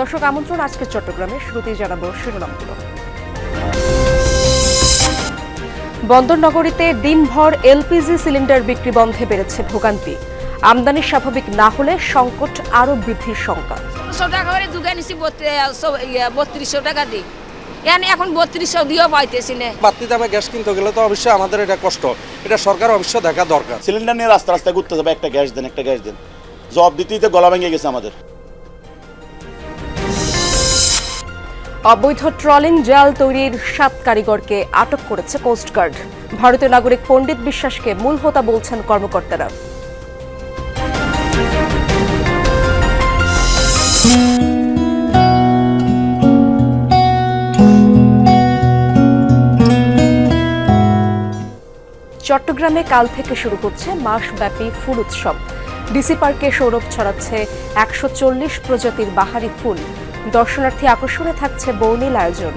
দর্শক আমন্ত্রণ আজকের চট্টগ্রামে শুরুতেই জানাব শিরোনামগুলো। বন্দরনগরীতে দিনভর এলপিজি সিলিন্ডার বিক্রি বন্ধে বেড়েছে ভোগান্তি। আমদানি স্বাভাবিক না হলে সংকট আরও বৃদ্ধির শঙ্কা ষোলোশো টাকা করে দুগে নিছি বত্রিশশো টাকা দিই এখন এখন বত্রিশশো দিয়েও পাইতেছি না। বাড়তি দামে গ্যাস কিনতে গেলে তো অবশ্যই আমাদের এটা কষ্ট। এটা সরকার অবশ্যই দেখা দরকার। সিলিন্ডার নিয়ে রাস্তা রাস্তায় ঘুরতে যাবে একটা গ্যাস দেন একটা গ্যাস দেন। জব দিতেই তো গলা ভেঙে গেছে আমাদের। অবৈধ ট্রলিং জাল তৈরির সাত কারিগরকে আটক করেছে কোস্টগার্ড ভারতীয় নাগরিক পণ্ডিত বিশ্বাসকে মূল হোতা বলছেন কর্মকর্তারা। চট্টগ্রামে কাল থেকে শুরু হচ্ছে মাসব্যাপী ফুল উৎসব। ডিসি পার্কে সৌরভ ছড়াচ্ছে একশো চল্লিশ প্রজাতির বাহারি ফুল। দর্শনার্থী আকর্ষণে থাকছে বর্ণিল আয়োজন।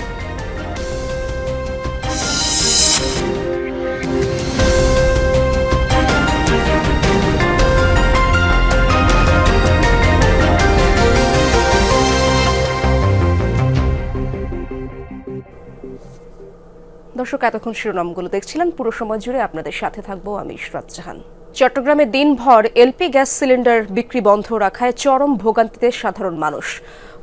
দর্শক, এতক্ষণ শিরোনামগুলো দেখছিলেন। পুরো সময় জুড়ে আপনাদের সাথে থাকব আমি ইশরাত জাহান। চট্টগ্রামে দিনভর এলপি গ্যাস সিলিন্ডার বিক্রি বন্ধ রাখায় চরম ভোগান্তিতে সাধারণ মানুষ।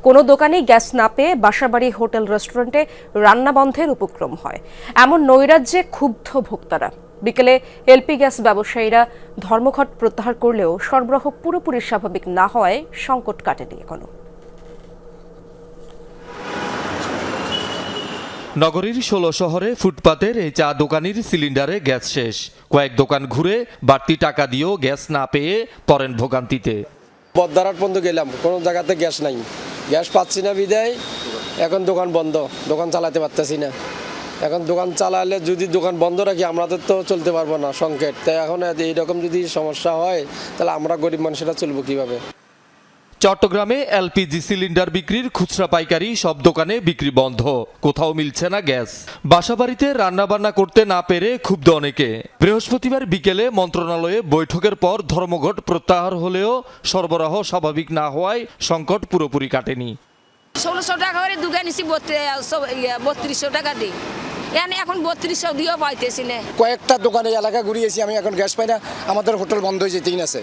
কোনো দোকানেই গ্যাস না পেয়ে বাসাবাড়ি, হোটেল, রেস্টুরেন্টে রান্না বন্ধের উপক্রম হয়। এমন নৈরাজ্যে ক্ষুব্ধ ভোক্তারা। বিকেলে এলপি গ্যাস ব্যবসায়ীরা ধর্মঘট প্রত্যাহার করলেও সরবরাহ পুরোপুরি স্বাভাবিক না হওয়ায় সংকট কাটেনি এখনও। নগরীর ষোলো শহরে ফুটপাতের এই চা দোকানির সিলিন্ডারে গ্যাস শেষ। কয়েক দোকান ঘুরে বাড়তি টাকা দিয়েও গ্যাস না পেয়ে পড়েন ভোগান্তিতে। বদ্দারাট পর্যন্ত গেলাম, কোনো জায়গাতে গ্যাস নাই। গ্যাস পাচ্ছি না বিদায়, এখন দোকান বন্ধ, দোকান চালাতে পারতেছি না। এখন দোকান চালালে যদি দোকান বন্ধ রাখি, আমাদের তো চলতে পারব না, সংকেত। তাই এখন এইরকম যদি সমস্যা হয়, তাহলে আমরা গরিব মানুষেরা চলবো কীভাবে? চট্টগ্রামে এলপিজি সিলিন্ডার বিক্রির খুচরা পাইকারি সব দোকানে বিক্রি বন্ধ। কোথাও মিলছে না গ্যাস। বাসাবাড়িতে রান্নাবান্না করতে না পেরে ক্ষুব্ধ অনেকে। বৃহস্পতিবার বিকেলে মন্ত্রণালয়ে বৈঠকের পর ধর্মঘট প্রত্যাহার হলেও সরবরাহ স্বাভাবিক না হওয়ায় সংকট পুরোপুরি কাটেনি। ষোলোশো টাকা করে দুগে নিছি বত্রিশশো টাকা দিই। এখন এখন বত্রিশশো দিয়েও পাইতেছি না। কয়েকটা দোকানে এলাকা ঘুরিয়েছি আমি এখন গ্যাস পাই না। আমাদের হোটেল বন্ধ হয়ে যেতেই আছে।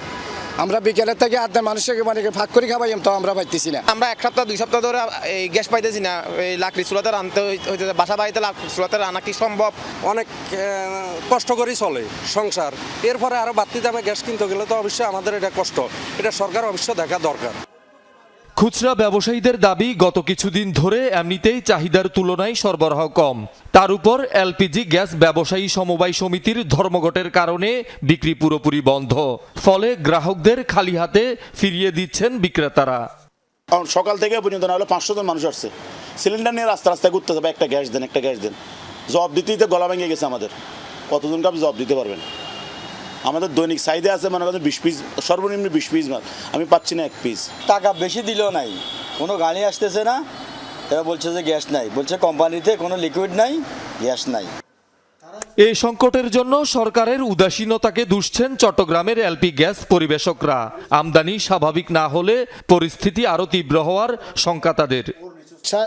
আমরা বিকেলের থেকে আধা মানুষকে মানে ভাগ করে খাবাই তো আমরা পাইতেছি না। আমরা এক সপ্তাহ দুই সপ্তাহ ধরে এই গ্যাস পাইতেছি না। এই লাকড়ি চুলাতে রানতে হইতে বাসা বাড়িতে লাকড়ি চুলাতে রান্না কি সম্ভব? অনেক কষ্ট করেই চলে সংসার। এরপরে আরও বাড়তি দামে গ্যাস কিনতে গেলে তো অবশ্যই আমাদের এটা কষ্ট। এটা সরকার অবশ্যই দেখা দরকার। খুচরা ব্যবসায়ীদের দাবি, গত কিছুদিন ধরে এমনিতেই চাহিদার তুলনায় সরবরাহ কম। তার উপর এলপিজি গ্যাস ব্যবসায়ী সমবায় সমিতির ধর্মঘটের কারণে বিক্রি পুরোপুরি বন্ধ। ফলে গ্রাহকদের খালি হাতে ফিরিয়ে দিচ্ছেন বিক্রেতারা। সকাল থেকে পর্যন্ত না হলে পাঁচশো জন মানুষ আসছে। সিলিন্ডার নিয়ে রাস্তা রাস্তায় ঘুরতে যাবে, একটা গ্যাস দেন, একটা গ্যাস দেন। জব দিতেই তো গলা ভেঙে গেছে আমাদের। কতজনকে আপনি জব দিতে পারবেন? আমাদের দৈনিক চাহিদা আছে মনে করেন বিশ পিস সর্বনিম্ন বিশ পিস মাল। আমি পাচ্ছি না এক পিস টাকা বেশি দিলেও নাই। কোনো গাড়ি আসতেছে না। এরা বলছে যে গ্যাস নাই। বলছে কোম্পানিতে কোনো লিকুইড নাই গ্যাস নাই। এই সংকটের জন্য সরকারের উদাসীনতাকে দুষছেন চট্টগ্রামের এলপি গ্যাস পরিবেশকরা। আমদানি স্বাভাবিক না হলে পরিস্থিতি আরও তীব্র হওয়ার শঙ্কা তাদের।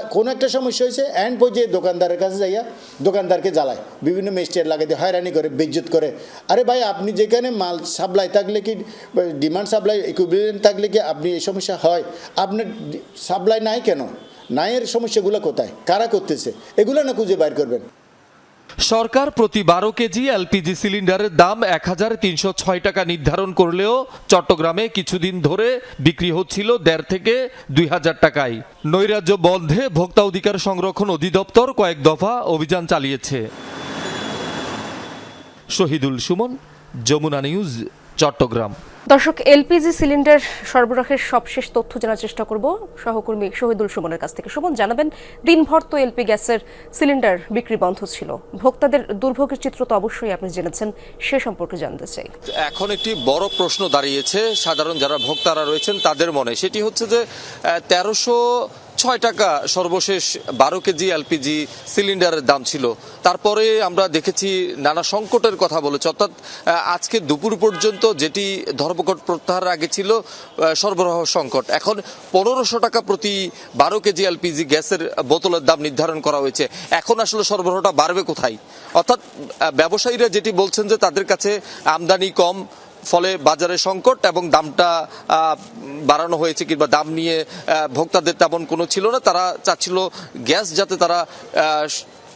কোনো একটা সমস্যা হয়েছে অ্যান্ড পর্যায়ে দোকানদারের কাছে যাইয়া দোকানদারকে জ্বালায়। বিভিন্ন মেস্টের লাগাই দিয়ে হয়রানি করে, বিদ্যুৎ করে। আরে ভাই, আপনি যেখানে মাল সাপ্লাই থাকলে কি ডিমান্ড সাপ্লাই ইকুইভ্যালেন্ট থাকলে কি আপনি এই সমস্যা হয়? আপনার সাপ্লাই নাই কেন? নাইয়ের সমস্যাগুলো কোথায়? কারা করতেছে? এগুলো না খুঁজে বাইর করবেন। সরকার প্রতি বারো কেজি এলপিজি সিলিন্ডারের দাম এক হাজার তিনশো ছয় টাকা নির্ধারণ করলেও চট্টগ্রামে কিছুদিন ধরে বিক্রি হচ্ছিল দেড় থেকে দুই হাজার টাকায়। নৈরাজ্য বন্ধে ভোক্তা অধিকার সংরক্ষণ অধিদপ্তর কয়েক দফা অভিযান চালিয়েছে। শহীদুল সুমন, যমুনা নিউজ, চট্টগ্রাম। দর্শক, এলপিজি সিলিন্ডার সরবরাহের সবশেষ তথ্য জানার চেষ্টা করব সহকর্মী শহীদুল সুমনের কাছ থেকে। সুমন, জানাবেন, দিনভর তো এলপি গ্যাসের সিলিন্ডার বিক্রি বন্ধ ছিল। ভোক্তাদের দুর্ভোগের চিত্র তো অবশ্যই আপনি জেনেছেন, সে সম্পর্কে জানতে চাই। এখন একটি বড় প্রশ্ন দাঁড়িয়েছে, সাধারণ যারা ভোক্তারা রয়েছেন তাদের মনে। সেটি হচ্ছে যে তেরোশো ছয় টাকা সর্বশেষ বারো কেজি এলপিজি সিলিন্ডারের দাম ছিল। তারপরে আমরা দেখেছি নানা সংকটের কথা বলেছে। অর্থাৎ আজকে দুপুর পর্যন্ত যেটি ধর্মঘট প্রত্যাহার আগে ছিল সরবরাহ সংকট। এখন পনেরোশো টাকা প্রতি বারো কেজি এলপিজি গ্যাসের বোতলের দাম নির্ধারণ করা হয়েছে। এখন আসলে সরবরাহটা বাড়বে কোথায়? অর্থাৎ ব্যবসায়ীরা যেটি বলছেন যে তাদের কাছে আমদানি কম ফলে বাজারে সংকট এবং দামটা বাড়ানো হয়েছে কিংবা দাম নিয়ে ভোক্তাদের তেমন কোনো ছিল না। তারা চাচ্ছিল গ্যাস যাতে তারা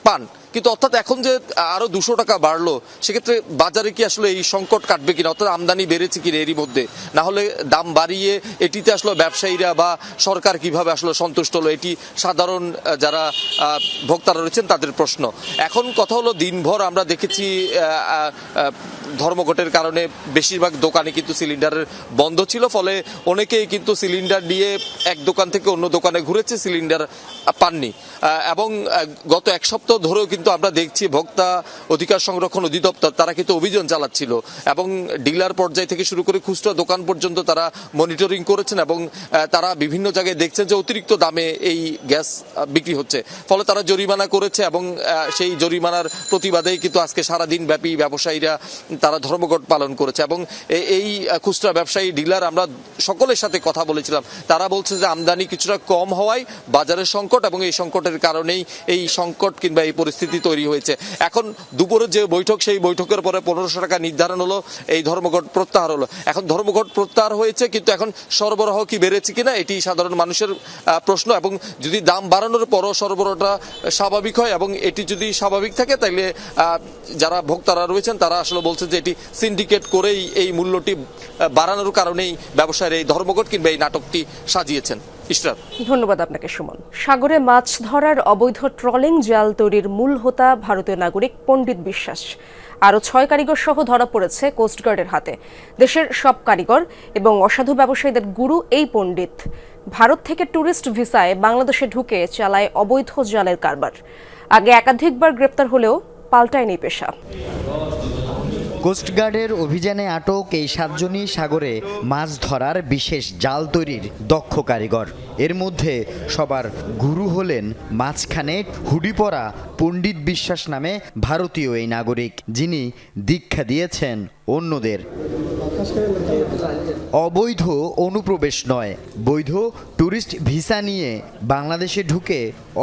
পান। কিন্তু অর্থাৎ এখন যে আরও দুশো টাকা বাড়লো, সেক্ষেত্রে বাজারে কি আসলে এই সংকট কাটবে কিনা? অর্থাৎ আমদানি বেড়েছে কিনা এরই মধ্যে? না হলে দাম বাড়িয়ে এটিতে আসলে ব্যবসায়ীরা বা সরকার কীভাবে আসলে সন্তুষ্ট হলো? এটি সাধারণ যারা ভোক্তারা রয়েছেন তাদের প্রশ্ন। এখন কথা হলো দিনভর আমরা দেখেছি ধর্মঘটের কারণে বেশিরভাগ দোকানে কিন্তু সিলিন্ডারের বন্ধ ছিল, ফলে অনেকেই কিন্তু সিলিন্ডার নিয়ে এক দোকান থেকে অন্য দোকানে ঘুরেছে, সিলিন্ডার পাননি। এবং গত এক সপ্তাহ ধরেও কিন্তু আমরা দেখছি ভোক্তা অধিকার সংরক্ষণ অধিদপ্তর, তারা কিন্তু অভিযান চালাচ্ছিল এবং ডিলার পর্যায় থেকে শুরু করে খুচরা দোকান পর্যন্ত তারা মনিটরিং করেছেন এবং তারা বিভিন্ন জায়গায় দেখছেন যে অতিরিক্ত দামে এই গ্যাস বিক্রি হচ্ছে। ফলে তারা জরিমানা করেছে এবং সেই জরিমানার প্রতিবাদেই কিন্তু আজকে সারাদিন ব্যাপী ব্যবসায়ীরা তারা ধর্মঘট পালন করেছে এবং এই খুচরা ব্যবসায়ী, ডিলার আমরা সকলের সাথে কথা বলেছিলাম। তারা বলছে যে আমদানি কিছুটা কম হওয়ায় বাজারের সংকট এবং এই সংকটের কারণেই এই সংকট কিংবা এই পরিস্থিতি তৈরি হয়েছে। এখন দুপুরের যে বৈঠক, সেই বৈঠকের পরে পনেরোশো টাকা নির্ধারণ হলো, এই ধর্মঘট প্রত্যাহার হলো। এখন ধর্মঘট প্রত্যাহার হয়েছে, কিন্তু এখন সরবরাহ কি বেড়েছে কিনা, এটি সাধারণ মানুষের প্রশ্ন। এবং যদি দাম বাড়ানোর পরও সরবরাহটা স্বাভাবিক হয় এবং এটি যদি স্বাভাবিক থাকে তাহলে যারা ভোক্তারা রয়েছেন, তারা আসলে বলছেন যে এটি সিন্ডিকেট করেই এই মূল্যটি বাড়ানোর কারণেই ব্যবসায়ের এই ধর্মঘট কিংবা এই নাটকটি সাজিয়েছেন। ইশরাত। ধন্যবাদ আপনাকে, সুমন। সাগরে মাছ ধরার অবৈধ ট্রলিং জাল তৈরির মূল হোতা ভারতীয় নাগরিক পণ্ডিত বিশ্বাস। আরও ছয় কারিগর সহ ধরা পড়েছে কোস্টগার্ডের হাতে। দেশের সব কারিগর এবং অসাধু ব্যবসায়ীদের গুরু এই পণ্ডিত। ভারত থেকে ট্যুরিস্ট ভিসায় বাংলাদেশে ঢুকে চালায় অবৈধ জালের কারবার। আগে একাধিকবার গ্রেপ্তার হলেও পাল্টায়নি পেশা। কোস্টগার্ডের অভিযানে আটক এই সাতজনই সাগরে মাছ ধরার বিশেষ জাল তৈরির দক্ষ কারিগর। এর মধ্যে সবার গুরু হলেন মাঝখানে হুডি পরা পণ্ডিত বিশ্বাস নামে ভারতীয় এই নাগরিক, যিনি দীক্ষা দিয়েছেন অন্যদের। অবৈধ অনুপ্রবেশ নয়, বৈধ ট্যুরিস্ট ভিসা নিয়ে বাংলাদেশে ঢুকে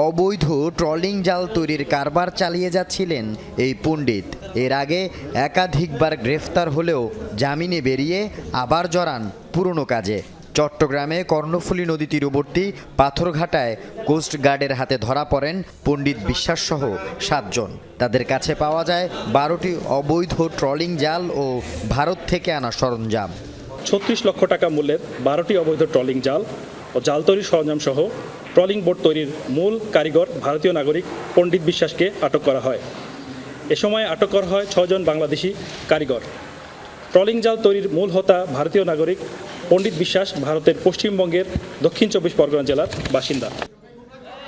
অবৈধ ট্রলিং জাল তৈরির কারবার চালিয়ে যাচ্ছিলেন এই পণ্ডিত। এর আগে একাধিকবার গ্রেফতার হলেও জামিনে বেরিয়ে আবার জড়ান পুরনো কাজে। চট্টগ্রামে কর্ণফুলী নদী তীরবর্তী পাথরঘাটায় কোস্ট গার্ডের হাতে ধরা পড়েন পণ্ডিত বিশ্বাসসহ সাতজন। তাদের কাছে পাওয়া যায় বারোটি অবৈধ ট্রলিং জাল ও ভারত থেকে আনা সরঞ্জাম। ছত্রিশ লক্ষ টাকা মূল্যের বারোটি অবৈধ ট্রলিং জাল ও জাল তৈরির সরঞ্জাম সহ ট্রলিং বোট তৈরির মূল কারিগর ভারতীয় নাগরিক পণ্ডিত বিশ্বাসকে আটক করা হয়। এ সময় আটক করা হয় ছজন বাংলাদেশি কারিগর। ট্রলিং জাল তৈরির মূল হোতা ভারতীয় নাগরিক পণ্ডিত বিশ্বাস, ভারতের পশ্চিমবঙ্গের দক্ষিণ চব্বিশ পরগনা জেলার বাসিন্দা।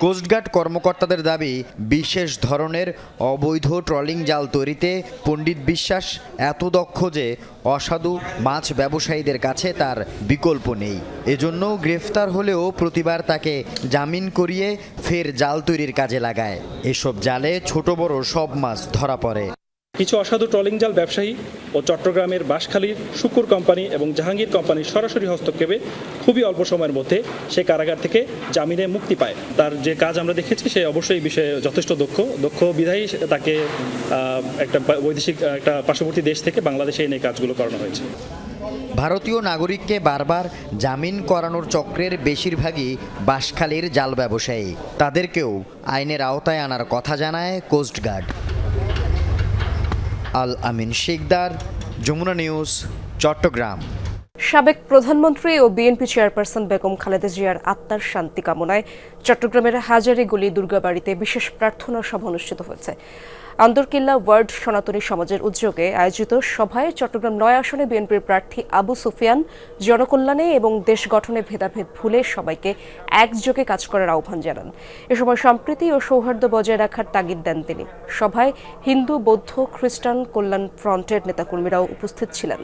কোস্টগার্ড কর্মকর্তাদের দাবি, বিশেষ ধরনের অবৈধ ট্রলিং জাল তৈরিতে পণ্ডিত বিশ্বাস এত দক্ষ যে অসাধু মাছ ব্যবসায়ীদের কাছে তার বিকল্প নেই। এজন্য গ্রেফতার হলেও প্রতিবার তাকে জামিন করিয়ে ফের জাল তৈরির কাজে লাগায়। এসব জালে ছোট বড় সব মাছ ধরা পড়ে। কিছু অসাধু ট্রলিং জাল ব্যবসায়ী ও চট্টগ্রামের বাঁশখালীর শুকুর কোম্পানি এবং জাহাঙ্গীর কোম্পানির সরাসরি হস্তক্ষেপে খুবই অল্প সময়ের মধ্যে সে কারাগার থেকে জামিনে মুক্তি পায়। তার যে কাজ আমরা দেখেছি, সে অবশ্যই বিষয়ে যথেষ্ট দক্ষ। দক্ষ বিধায়ী তাকে একটা বৈদেশিক, একটা পার্শ্ববর্তী দেশ থেকে বাংলাদেশে এনে কাজগুলো করানো হয়েছে। ভারতীয় নাগরিককে বারবার জামিন করানোর চক্রের বেশিরভাগই বাঁশখালীর জাল ব্যবসায়ী। তাদেরকেও আইনের আওতায় আনার কথা জানায় coast guard. Al Amin Shekhdar Jamuna news, Chattogram. সাবেক প্রধানমন্ত্রী ও বিএনপি চেয়ারপারসন বেগম খালেদা জিয়ার আত্মার শান্তি কামনায় চট্টগ্রামের হাজারিগুলি দুর্গাবাড়িতে বিশেষ প্রার্থনা সভা অনুষ্ঠিত হয়েছে। আন্দরকিল্লা ওয়ার্ড সনাতনী সমাজের উদ্যোগে আয়োজিত সভায় চট্টগ্রাম নয় আসনে বিএনপির প্রার্থী আবু সুফিয়ান, জনকল্যাণে এবং দেশ গঠনে ভেদাভেদ ভুলে সবাইকে একযোগে কাজ করার আহ্বান জানান। এ সময় সম্প্রীতি ও সৌহার্দ্য বজায় রাখার তাগিদ দেন তিনি। সভায় হিন্দু, বৌদ্ধ, খ্রিস্টান কল্যাণ ফ্রন্টের নেতাকর্মীরাও উপস্থিত ছিলেন।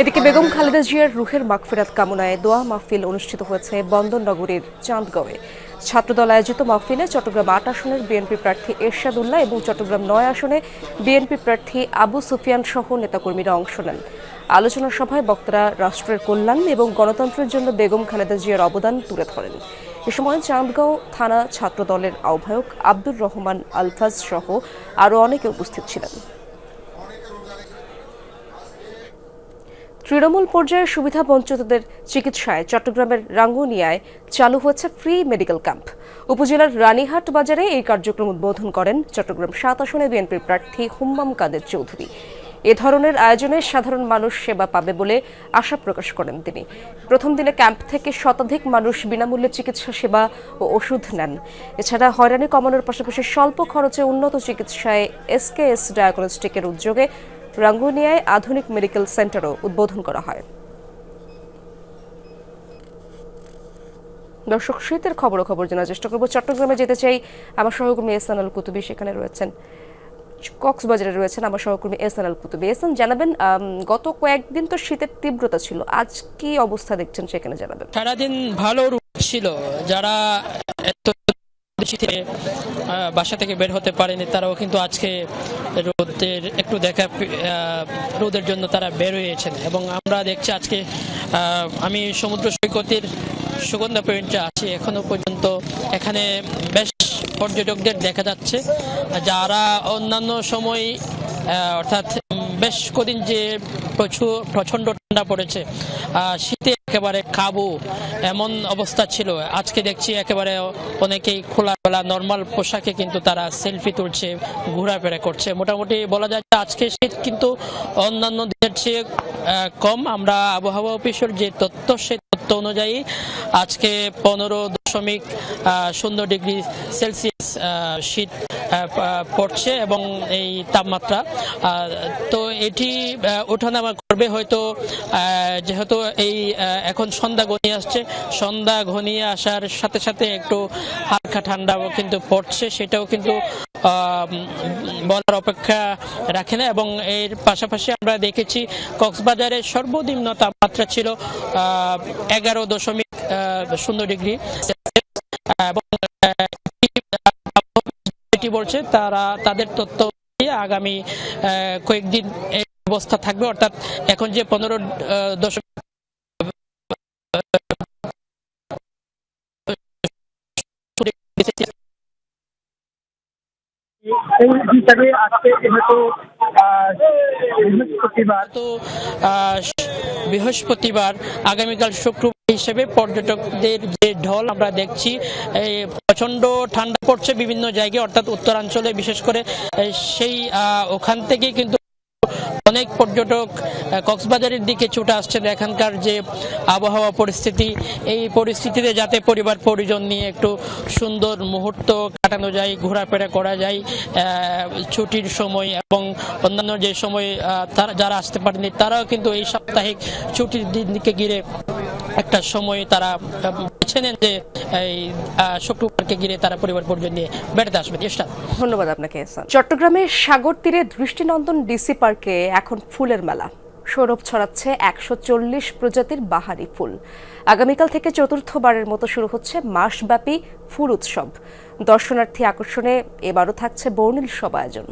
এদিকে বেগম খালেদা জিয়ার রুহের মাগফিরাত কামনায় দোয়া মাহফিল অনুষ্ঠিত হয়েছে বন্দর নগরীর চাঁদগাঁওয়ে। ছাত্রদল আয়োজিত মাহফিলে চট্টগ্রাম আট আসনের বিএনপি প্রার্থী এরশাদুল্লাহ এবং চট্টগ্রাম নয় আসনে বিএনপি প্রার্থী আবু সুফিয়ান সহ নেতাকর্মীরা অংশ নেন। আলোচনা সভায় বক্তারা রাষ্ট্রের কল্যাণ এবং গণতন্ত্রের জন্য বেগম খালেদা জিয়ার অবদান তুলে ধরেন। এ সময় চাঁদগাঁও থানা ছাত্রদলের আহ্বায়ক আব্দুর রহমান আলফাজ সহ আরও অনেকে উপস্থিত ছিলেন। তৃণমূল পর্যায়ে সুবিধা বঞ্চিতদের চিকিৎসায় চট্টগ্রামের রাঙ্গুনিয়ায় চালু হয়েছে ফ্রি মেডিকেল ক্যাম্প উপজেলার রানীহাট বাজারে এই কার্যক্রম উদ্বোধন করেন চট্টগ্রাম সাত আসনে বিএনপির প্রার্থী হুম্মাম কাদের চৌধুরী। এ ধরনের আয়োজনে সাধারণ মানুষ সেবা পাবে বলে আশা প্রকাশ করেন তিনি। প্রথম দিনে ক্যাম্প থেকে শতাধিক মানুষ বিনামূল্যে চিকিৎসা সেবা ও ওষুধ নেন। এছাড়া হয়রানি কমানোর পাশাপাশি স্বল্প খরচে উন্নত চিকিৎসায় এসকেএস ডায়াগনস্টিকের উদ্যোগে রাঙ্গুনিয়ায় আধুনিক মেডিকেল সেন্টারও উদ্বোধন করা হয়। দর্শক, শীতের খবর খবর জানার চেষ্টা করব। চট্টগ্রামে যেতে চাই আমার সহকর্মী এসান আল কুতুবি, সেখানে রয়েছেন কক্সবাজারে রয়েছেন আমার সহকর্মী এসান আল কুতুবি। এসান জানাবেন গত কয়েকদিন তো শীতের তীব্রতা ছিল, আজ কি অবস্থা দেখছেন সেখানে জানাবেন? সারাদিন ভালো ছিল, যারা শীতে আহ, বাসা থেকে বের হতে পারেনি তারাও কিন্তু আজকে রোদের একটু দেখা রোদের জন্য তারা বের হয়েছেন। এবং আমরা দেখছি আজকে আমি সমুদ্র সৈকতের সুগন্ধা পয়েন্টে আছি এখনও পর্যন্ত এখানে বেশ পর্যটকদের দেখা যাচ্ছে। যারা অন্যান্য সময় অর্থাৎ বেশ কদিন যে প্রচুর প্রচণ্ড ঠান্ডা পড়েছে। শীতে একেবারে কাবু এমন অবস্থা ছিল। আজকে দেখছি একেবারে অনেকেই খোলাবেলা নর্মাল পোশাকে কিন্তু তারা সেলফি তুলছে, ঘোরাফেরা করছে। মোটামুটি বলা যায় আজকে শীত কিন্তু অন্যান্য দিনের চেয়ে কম। আমরা আবহাওয়া অফিসের যে তথ্য সেই তথ্য অনুযায়ী আজকে পনেরো দশমিক শূন্য ডিগ্রি সেলসিয়াস শীত পড়ছে এবং এই তাপমাত্রা। তো এটি ওঠানামা করবে হয়তো যেহেতু এই এখন সন্ধ্যা ঘনিয়ে আসছে। সন্ধ্যা ঘনিয়ে আসার সাথে সাথে একটু হালকা ঠান্ডাও কিন্তু পড়ছে, সেটাও কিন্তু বলার অপেক্ষা রাখে না এবং এর পাশাপাশি আমরা দেখেছি কক্সবাজারের সর্বনিম্ন তাপমাত্রা ছিল এগারো দশমিক শূন্য ডিগ্রি এবং বলছে তারা, তাদের তথ্য আগামী কয়েকদিন অবস্থা থাকবে। অর্থাৎ এখন যে পনেরো দশমিক হিসাবে আজকে বৃহস্পতিবার। তো বৃহস্পতিবার আগামীকাল শুক্রবার হিসেবে পর্যটকদের যে ঢল আমরা দেখছি প্রচণ্ড ঠান্ডা পড়ছে বিভিন্ন জায়গায়, অর্থাৎ উত্তরাঞ্চলে বিশেষ করে সেই ওখান থেকে কিন্তু অনেক পর্যটক কক্সবাজারের দিকে ছুটে আসছেন। এখানকার যে আবহাওয়া পরিস্থিতি, এই পরিস্থিতিতে যাতে পরিবার পরিজন নিয়ে একটু সুন্দর মুহূর্ত কাটানো যায়, ঘোরাফেরা করা যায় ছুটির সময় এবং অন্যান্য যে সময় তারা, যারা আসতে পারেনি তারাও কিন্তু এই সাপ্তাহিক ছুটির দিনকে ঘিরে একটা সময় তারা নেন যে, এই শুক্রবারকে ঘিরে তারা পরিবার নিয়ে বেড়াতে ধন্যবাদ আপনাকে চট্টগ্রামের সাগর তীরে দৃষ্টিনন্দন ডিসি পার্কে এখন ফুলের মেলা। সৌরভ ছড়াচ্ছে একশো চল্লিশ প্রজাতির বাহারি ফুল। আগামীকাল থেকে চতুর্থবারের মতো শুরু হচ্ছে মাসব্যাপী ফুল উৎসব। দর্শনার্থী আকর্ষণে এবারও থাকছে বর্ণিল সব আয়োজন।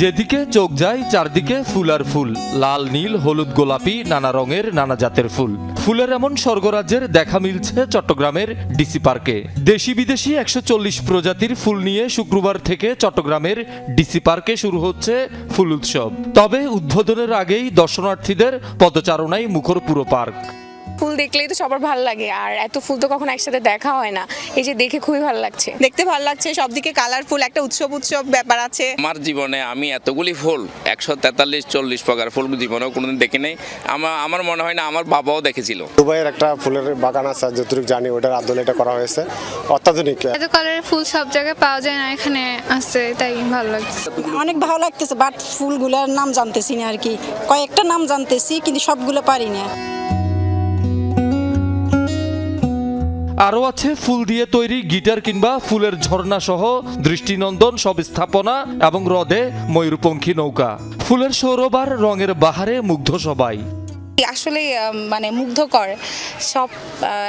যেদিকে চোখ যায়, চারদিকে ফুল আর ফুল। লাল, নীল, হলুদ, গোলাপি, নানা রঙের, নানা জাতের ফুল। ফুলের এমন স্বর্গরাজ্যের দেখা মিলছে চট্টগ্রামের ডিসি পার্কে। দেশি বিদেশি একশো চল্লিশ প্রজাতির ফুল নিয়ে শুক্রবার থেকে চট্টগ্রামের ডিসি পার্কে শুরু হচ্ছে ফুল উৎসব। তবে উদ্বোধনের আগেই দর্শনার্থীদের পদচারণায় মুখর পুরো পার্ক। ফুল দেখলেই তো সবার ভালো লাগে। আর এত ফুল তো কখনো একসাথে দেখা হয় না। এই যে দেখে খুবই ভালো লাগছে। দেখতে ভালো লাগছে সবদিকে কালারফুল একটা উৎসব উৎসব ব্যাপার আছে। আমার জীবনে আমি এতগুলি ফুল একশো তেতাল্লিশ চল্লিশ প্রকার ফুল জীবনেও কোনোদিন দেখি নাই। আমার আমার মনে হয় না আমার বাবাও দেখেছিল। দুবাইয়ের একটা ফুলের বাগান আছে যতটুকু জানি ওটার আদলে এটা করা হয়েছে। অত্যাধুনিক। এত কালারের ফুল সব জায়গায় পাওয়া যায় না এখানে আছে তাই ভালো লাগছে। অনেক ভালো লাগতেছে বাট ফুলগুলোর নাম জানতেছি না আর কি। কয়েকটা নাম জানতেছি কিন্তু সবগুলো পারি না। আরও আছে, ফুল দিয়ে তৈরি গিটার কিংবা ফুলের ঝর্ণা সহ দৃষ্টিনন্দন, সব স্থাপনা এবং হ্রদে ময়ূরপঙ্খী নৌকা। ফুলের সৌরবার রঙের বাহারে মুগ্ধ সবাই। আসলে মানে মুগ্ধকর। সব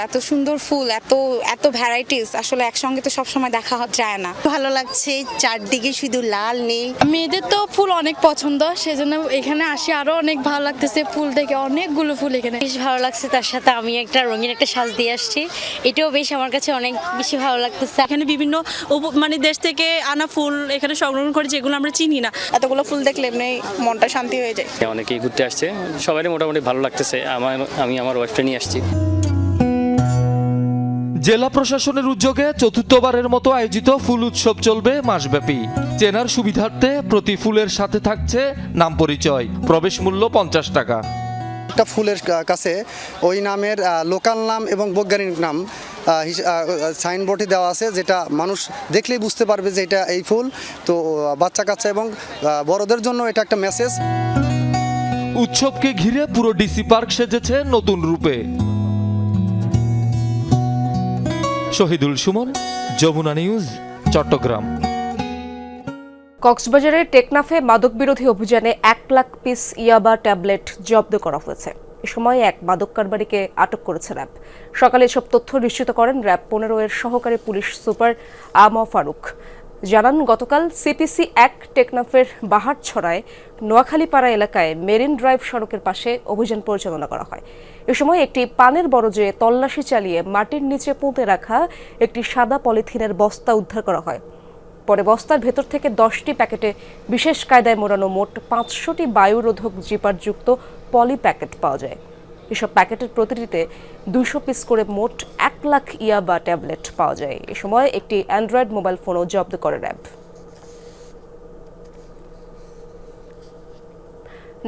এত সুন্দর ফুল এত এত ভ্যারাইটিস আসলে একসঙ্গে তো সবসময় দেখা যায় না। ভালো লাগছে চারদিকে শুধু লাল নেই। মেয়েদের তো ফুল অনেক পছন্দ সেজন্য এখানে আসি আরও অনেক ভালো লাগতেছে ফুল দেখে অনেকগুলো ফুল এখানে। বেশ ভালো লাগছে তার সাথে আমি একটা রঙিন একটা সাজ দিয়ে আসছি। এটাও বেশ আমার কাছে অনেক বেশি ভালো লাগতেছে। এখানে বিভিন্ন উপ- মানে দেশ থেকে আনা ফুল এখানে সংগ্রহ করে যেগুলো আমরা চিনি না। এতগুলো ফুল দেখলে এমনি মনটা শান্তি হয়ে যায়। অনেকেই ঘুরতে আসছে সবারই মোটামুটি ভালো লাগতেছে আমার আমি আমার ওয়াইফকে নিয়ে আসছি। জেলা প্রশাসনের উদ্যোগে চতুর্থবারের মতো আয়োজিত ফুল উৎসব চলবে মাসব্যাপী। চেনার সুবিধার্থে প্রতি ফুলের সাথে থাকছে নাম পরিচয় প্রবেশ মূল্য পঞ্চাশ টাকা। একটা ফুলের কাছে ওই নামের লোকাল নাম এবং বৈজ্ঞানিক নাম সাইনবোর্ডে দেওয়া আছে যেটা মানুষ দেখলেই বুঝতে পারবে যে এটা এই ফুল। তো বাচ্চা কাচ্চা এবং বড়দের জন্য এটা একটা মেসেজ উৎসবকে ঘিরে পুরো ডিসি পার্ক সেজেছে নতুন রূপে। শহীদুল সুমন, যমুনা নিউজ, চট্টগ্রাম। কক্সবাজারের টেকনাফে মাদক বিরোধী অভিযানে এক লাখ পিস ইয়াবা ট্যাবলেট জব্দ করা হয়েছে। এ সময় এক মাদক কারবারিকে আটক করেছে র্যাব। সকালে এসব তথ্য নিশ্চিত করেন র্যাব। পনেরো এর সহকারী পুলিশ সুপার আম ফারুক। জানান, গতকাল সিপিসি এক টেকনাফের বাহার বাহারছড়ায় নোয়াখালীপাড়া এলাকায় মেরিন ড্রাইভ সড়কের পাশে অভিযান পরিচালনা করা হয়। এ সময় একটি পানের বরজে তল্লাশি চালিয়ে মাটির নিচে পুঁতে রাখা একটি সাদা পলিথিনের বস্তা উদ্ধার করা হয়। পরে বস্তার ভেতর থেকে দশটি প্যাকেটে বিশেষ কায়দায় মোড়ানো মোট পাঁচশোটি বায়ুরোধক জিপারযুক্ত পলি প্যাকেট পাওয়া যায়। এসব প্যাকেটের প্রতিটিতে দুশো পিস করে মোট এক লাখ ইয়া বা ট্যাবলেট পাওয়া যায়। এ সময় একটি অ্যান্ড্রয়েড মোবাইল ফোনও জব্দ করে র্যাব।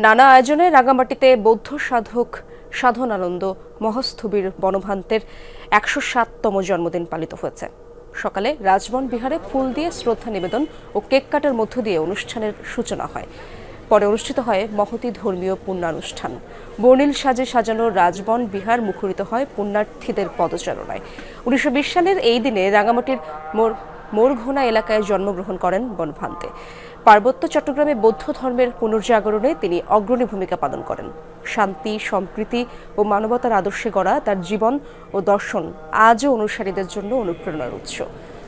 নানা আয়োজনে রাঙামাটিতে বৌদ্ধ সাধক সাধন আনন্দ মহস্থবির বনভান্তের একশো সাততম জন্মদিন পালিত হয়েছে। সকালে রাজবন বিহারে ফুল দিয়ে শ্রদ্ধা নিবেদন ও কেক কাটার মধ্য দিয়ে অনুষ্ঠানের সূচনা হয়। পরে অনুষ্ঠিত হয় মহতি ধর্মীয় পুণ্যানুষ্ঠান। বর্ণিল সাজে সাজানো রাজবন বিহার মুখরিত হয় পুণ্যার্থীদের পদচারণায়। উনিশশো বিশ সালের এই দিনে রাঙামাটির মোর, মোরঘোনা এলাকায় জন্মগ্রহণ করেন বনভান্তে। পার্বত্য চট্টগ্রামে বৌদ্ধ ধর্মের পুনর্জাগরণে তিনি অগ্রণী ভূমিকা পালন করেন। শান্তি, সম্প্রীতি ও মানবতার আদর্শে গড়া তার জীবন ও দর্শন আজও অনুসারীদের জন্য অনুপ্রেরণার উৎস।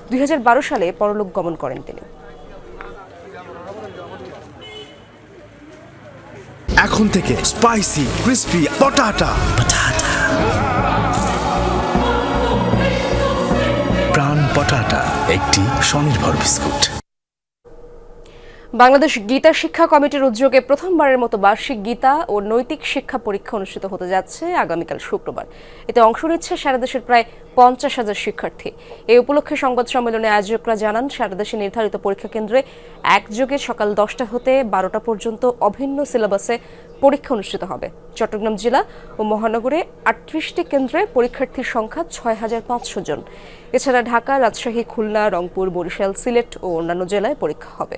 দুই হাজার বারো সালে পরলোক গমন করেন তিনি। এখন থেকে স্পাইসি ক্রিস্পি পটাটা। প্রাণ পটাটা একটি স্বনির্ভর বিস্কুট। বাংলাদেশ গীতা শিক্ষা কমিটির উদ্যোগে প্রথমবারের মতো বার্ষিক গীতা ও নৈতিক শিক্ষা পরীক্ষা অনুষ্ঠিত হতে যাচ্ছে আগামীকাল শুক্রবার। এতে অংশ নিচ্ছে সারা দেশের প্রায় পঞ্চাশ হাজার শিক্ষার্থী। এই উপলক্ষে সংবাদ সম্মেলনে আয়োজকরা জানান, সারা দেশে নির্ধারিত পরীক্ষা কেন্দ্রে একযোগে সকাল দশটা হতে বারোটা পর্যন্ত অভিন্ন সিলেবাসে পরীক্ষা অনুষ্ঠিত হবে। চট্টগ্রাম জেলা ও মহানগরে আটত্রিশটি কেন্দ্রে পরীক্ষার্থীর সংখ্যা ছয় হাজার পাঁচশো জন। এছাড়া ঢাকা, রাজশাহী, খুলনা, রংপুর, বরিশাল, সিলেট ও অন্যান্য জেলায় পরীক্ষা হবে।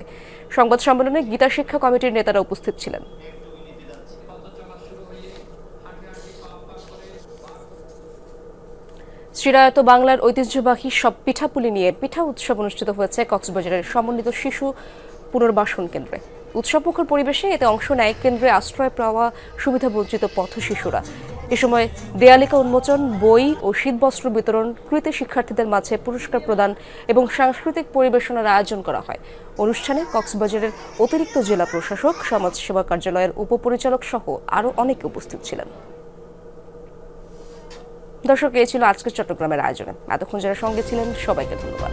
সংবাদ সম্মেলনে গীতা শিক্ষা কমিটির নেতারা উপস্থিত ছিলেন। শ্রীরায়ত বাংলার ঐতিহ্যবাহী সব পিঠাপুলি নিয়ে পিঠা উৎসব অনুষ্ঠিত হয়েছে কক্সবাজারের সমন্বিত শিশু পুনর্বাসন কেন্দ্রে। উৎসবমুখর পরিবেশে এতে অংশ নেয় কেন্দ্রে আশ্রয় পাওয়া সুবিধাবঞ্চিত পথ শিশুরা। এ সময় দেয়ালিকা উন্মোচন, বই ও শীতবস্ত্র বিতরণ, কৃতি শিক্ষার্থীদের মাঝে পুরস্কার প্রদান এবং সাংস্কৃতিক পরিবেশনার আয়োজন করা হয়। অনুষ্ঠানে কক্সবাজারের অতিরিক্ত জেলা প্রশাসক, সমাজসেবা কার্যালয়ের উপপরিচালক সহ আরও অনেকে উপস্থিত ছিলেন। দর্শক, এই ছিল আজকের চট্টগ্রামের আয়োজনে। এতক্ষণ যারা সঙ্গে ছিলেন, সবাইকে ধন্যবাদ।